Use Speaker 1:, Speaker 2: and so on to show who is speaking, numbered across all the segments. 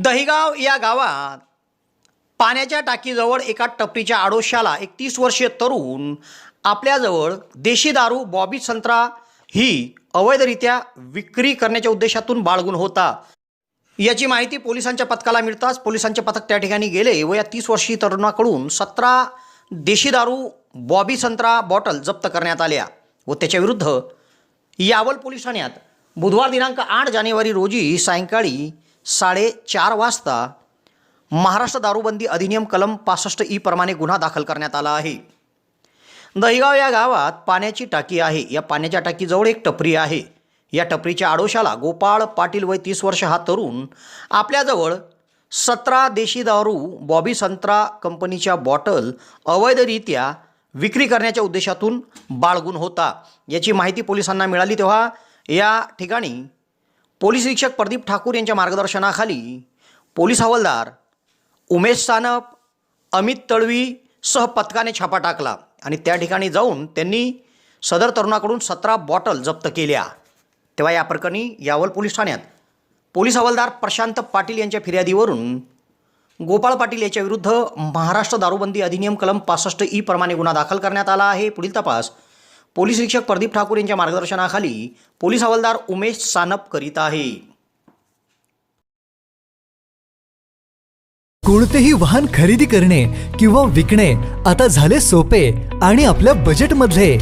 Speaker 1: दहिगाव या गावात पाण्याच्या टाकीजवळ एका टपरीच्या आडोशाला एक तीस वर्षीय तरुण आपल्याजवळ देशी दारू बॉबी संत्रा ही अवैधरित्या विक्री करण्याच्या उद्देशातून बाळगून होता. याची माहिती पोलिसांच्या पथकाला मिळताच पोलिसांचे पथक त्या ठिकाणी गेले व या तीस वर्षीय तरुणाकडून सतरा देशी दारू बॉबी संत्रा बॉटल जप्त करण्यात आल्या व त्याच्याविरुद्ध यावल पोलीस ठाण्यात बुधवार दिनांक आठ जानेवारी रोजी सायंकाळी साडेचार वाजता महाराष्ट्र दारूबंदी अधिनियम कलम पासष्ट ई प्रमाणे गुन्हा दाखल करण्यात आला आहे. दहिगाव या गावात पाण्याची टाकी आहे. या पाण्याच्या टाकीजवळ एक टपरी आहे. या टपरीच्या आडोशाला गोपाळ पाटील वय तीस वर्ष हा तरुण आपल्याजवळ सतरा देशी दारू बॉबी संत्रा कंपनीच्या बॉटल अवैधरित्या विक्री करण्याच्या उद्देशातून बाळगून होता. याची माहिती पोलिसांना मिळाली तेव्हा या ठिकाणी पोलीस निरीक्षक प्रदीप ठाकूर यांच्या मार्गदर्शनाखाली पोलीस हवालदार उमेश सानप अमित तळवी सह पथकाने छापा टाकला आणि त्या ठिकाणी जाऊन त्यांनी सदर तरुणाकडून सतरा बॉटल जप्त केल्या. तेव्हा या प्रकरणी यावल पोलीस ठाण्यात पोलीस हवालदार प्रशांत पाटील यांच्या फिर्यादीवरून गोपाळ पाटील याच्याविरुद्ध महाराष्ट्र दारूबंदी अधिनियम कलम पासष्ट ई प्रमाणे गुन्हा दाखल करण्यात आला आहे. पुढील तपास पोलीस निरीक्षक प्रदीप ठाकूर यांच्या मार्गदर्शनाखाली पोलीस हवालदार उमेश सानप करीत आहे.
Speaker 2: कोणतेही वाहन खरेदी करणे किंवा विकणे आता झाले सोपे आणि आपल्या बजेटमधले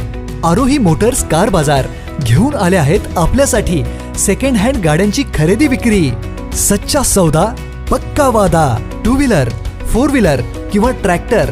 Speaker 2: आरोही मोटर्स कार बाजार घेऊन आले आहेत आपल्यासाठी सेकंड हँड गाड्यांची खरेदी विक्री. सच्चा सौदा पक्का वादा टू व्हीलर फोर व्हीलर किंवा ट्रॅक्टर